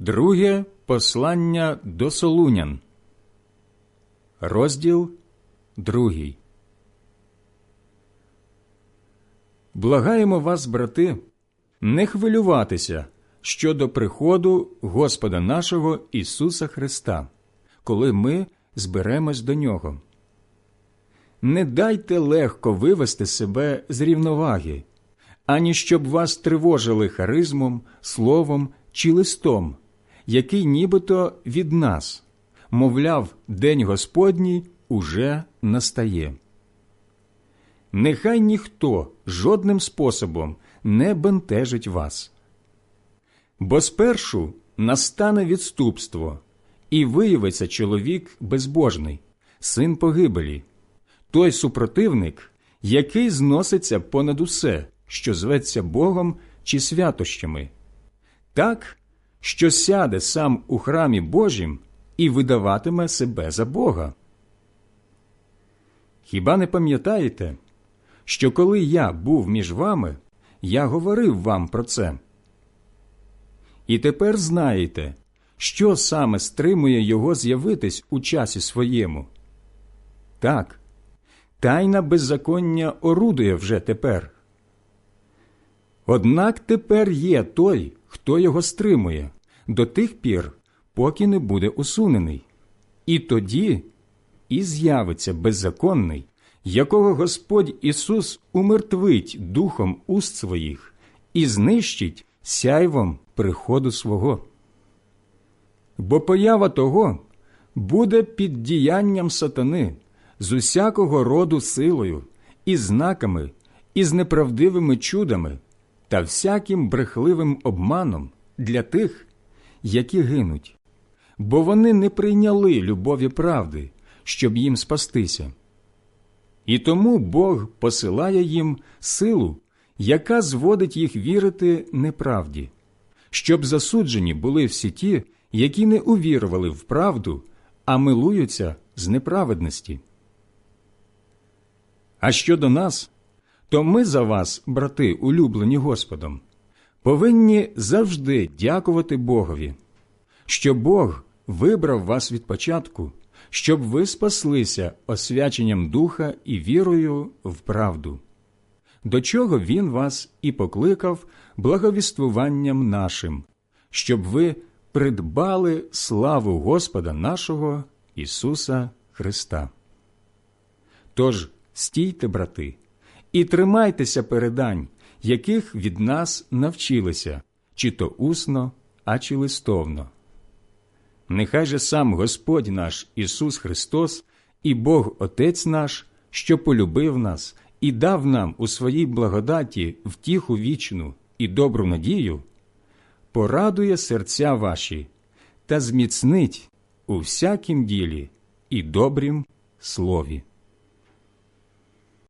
Друге послання до Солунян, розділ другий. Благаємо вас, брати, не хвилюватися щодо приходу Господа нашого Ісуса Христа, коли ми зберемось до Нього. Не дайте легко вивести себе з рівноваги, ані щоб вас тривожили харизмом, словом чи листом, який нібито від нас, мовляв, День Господній уже настає. Нехай ніхто жодним способом не бентежить вас. Бо спершу настане відступство, і виявиться чоловік безбожний, син погибелі, той супротивник, який зноситься понад усе, що зветься Богом чи святощами, так, що сяде сам у храмі Божім і видаватиме себе за Бога. Хіба не пам'ятаєте, що коли я був між вами, я говорив вам про це? І тепер знаєте, що саме стримує його з'явитись у часі своєму. Так, тайна беззаконня орудує вже тепер. Однак тепер є той, хто його стримує, до тих пір, поки не буде усунений. І тоді і з'явиться беззаконний, якого Господь Ісус умертвить духом уст своїх і знищить сяйвом приходу свого. Бо поява того буде під діянням сатани з усякого роду силою, і знаками, і з неправдивими чудами та всяким брехливим обманом для тих, які гинуть, бо вони не прийняли любові правди, щоб їм спастися. І тому Бог посилає їм силу, яка зводить їх вірити неправді, щоб засуджені були всі ті, які не увірували в правду, а милуються з неправедності. А щодо нас, то ми за вас, брати, улюблені Господом, повинні завжди дякувати Богові, що Бог вибрав вас від початку, щоб ви спаслися освяченням духа і вірою в правду, до чого Він вас і покликав благовіствуванням нашим, щоб ви придбали славу Господа нашого Ісуса Христа. Тож стійте, брати, і тримайтеся передань, яких від нас навчилися, чи то усно, а чи листовно. Нехай же сам Господь наш Ісус Христос і Бог Отець наш, що полюбив нас і дав нам у своїй благодаті втіху вічну і добру надію, порадує серця ваші та зміцнить у всякім ділі і добрім слові.